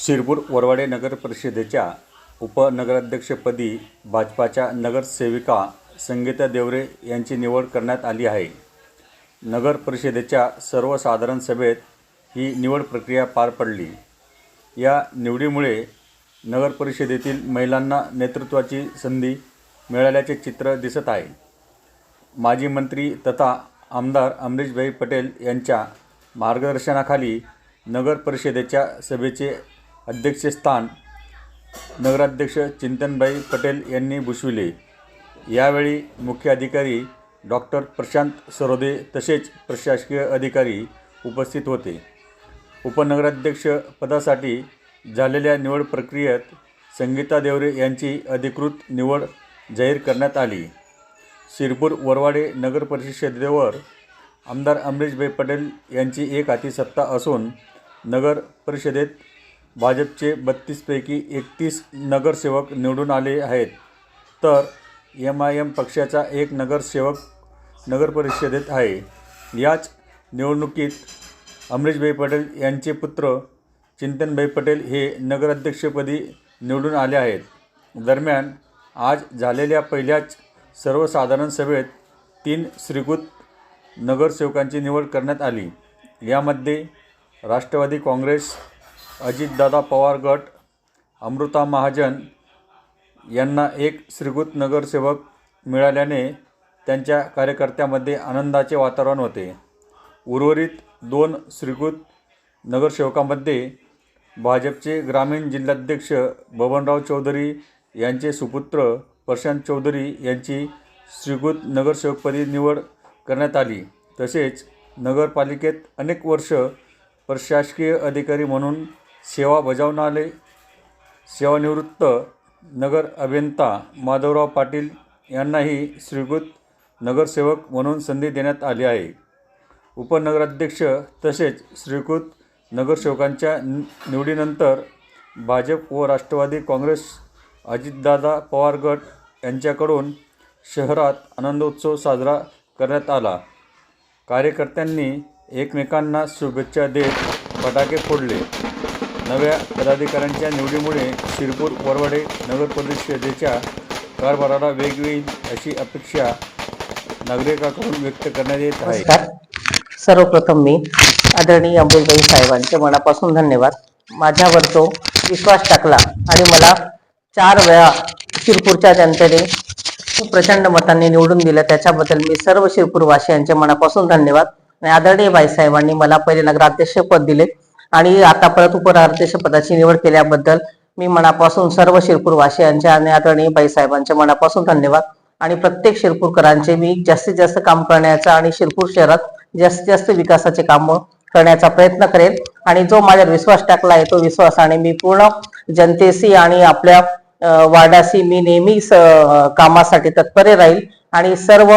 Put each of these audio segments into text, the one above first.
शिरपूर वरवाडे नगर परिषदेच्या उपनगराध्यक्षपदी भाजपाच्या नगरसेविका संगीता देवरे यांची निवड करण्यात आली आहे. नगर परिषदेच्या सर्वसाधारण सभेत ही निवड प्रक्रिया पार पडली. या निवडीमुळे नगर परिषदेतील महिलांना नेतृत्वाची संधी मिळाल्याचे चित्र दिसत आहे. माजी मंत्री तथा आमदार अमरीशभाई पटेल यांच्या मार्गदर्शनाखाली नगर परिषदेच्या सभेचे अध्यक्षस्थान नगराध्यक्ष चिंतनबाई पटेल यांनी भूषविले. यावेळी मुख्य अधिकारी डॉक्टर प्रशांत सरोदे तसेच प्रशासकीय अधिकारी उपस्थित होते. उपनगराध्यक्ष पदासाठी झालेल्या निवड प्रक्रियेत संगीता देवरे यांची अधिकृत निवड जाहीर करण्यात आली. शिरपूर वरवाडे नगर परिषदेवर आमदार अमरीशभाई पटेल यांची एक हाती सत्ता असून नगर परिषदेत भाजपचे बत्तीसपैकी एकतीस नगरसेवक निवडून आले आहेत. तर एम आय एम पक्षाचा एक नगरसेवक नगरपरिषदेत आहे. याच निवडणुकीत अमरीशभाई पटेल यांचे पुत्र चिंतनभाई पटेल हे नगराध्यक्षपदी निवडून आले आहेत. दरम्यान आज झालेल्या पहिल्याच सर्वसाधारण सभेत तीन श्रीकृत नगरसेवकांची निवड करण्यात आली. यामध्ये राष्ट्रवादी काँग्रेस अजितदादा पवार गट अमृता महाजन यांना एक श्रीगुत नगरसेवक मिळाल्याने त्यांच्या कार्यकर्त्यामध्ये आनंदाचे वातावरण होते. उर्वरित दोन श्रीगुत नगरसेवकामध्ये भाजपचे ग्रामीण जिल्हाध्यक्ष बबनराव चौधरी यांचे सुपुत्र प्रशांत चौधरी यांची श्रीगुत नगरसेवकपदी निवड करण्यात आली. तसेच नगरपालिकेत अनेक वर्ष प्रशासकीय अधिकारी म्हणून सेवा बजावणारे सेवानिवृत्त नगर अभियंता माधवराव पाटील यांनाही श्रीकृत नगरसेवक म्हणून संधी देण्यात आली आहे. उपनगराध्यक्ष तसेच श्रीकृत नगरसेवकांच्या नि- निवडीनंतर भाजप व राष्ट्रवादी काँग्रेस अजितदादा पवार गट यांच्याकडून शहरात आनंदोत्सव साजरा करण्यात आला. कार्यकर्त्यांनी एकमेकांना शुभेच्छा देत फटाके फोडले. नव्या पदाधिकाऱ्यांच्या निवडीमुळे शिरपूर वरवडे नगर परिषदेच्या कारभाराला वेग येईल अशी अपेक्षा नागरिकांकडून व्यक्त करण्यात येत आहे. सर्वप्रथम मी आदरणीय अंबेबाई साहेबांचे मनापासून धन्यवाद. माझ्यावर तो विश्वास टाकला आणि मला चार वेळा शिरपूरच्या जनतेने खूप प्रचंड मतांनी निवडून दिलं. त्याच्याबद्दल मी सर्व शिरपूरवासियांचे मनापासून धन्यवाद. आणि आदरणीय बाईसाहेबांनी मला पहिले नगराध्यक्ष पद दिले. आणि आता परत उपनगराध्यक्ष पदाची निवड केल्याबद्दल मी मनापासून सर्व शिरपूरवासियांच्या आणि आदरणीय बाईसाहेबांचे मनापासून धन्यवाद. आणि प्रत्येक शिरपूरकरांचे मी जास्तीत जास्त काम करण्याचा आणि शिरपूर शहरात जास्तीत जास्त विकासाचे काम करण्याचा प्रयत्न करेन. आणि जो माझ्यावर विश्वास टाकला आहे तो विश्वासाने मी पूर्ण जनतेशी आणि आपल्या वार्डाशी मी नेहमीच कामासाठी तत्पर राहील. आणि सर्व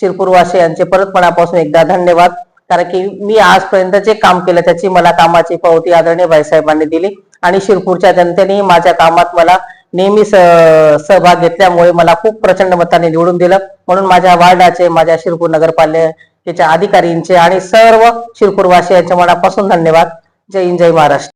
शिरपूरवासियांचे परत मनापासून एकदा धन्यवाद. कारण की मी आजपर्यंत जे काम केलं त्याची मला कामाची पावती आदरणीय भाईसाहेबांनी दिली आणि शिरपूरच्या जनतेने माझ्या कामात मला नेहमी सहभाग घेतल्यामुळे मला खूप प्रचंड मताने निवडून दिलं. म्हणून माझ्या वार्डाचे माझ्या शिरपूर नगरपालिकेच्या अधिकारींचे आणि सर्व शिरपूरवासियांचे मनापासून धन्यवाद. जय हिंद जय महाराष्ट्र.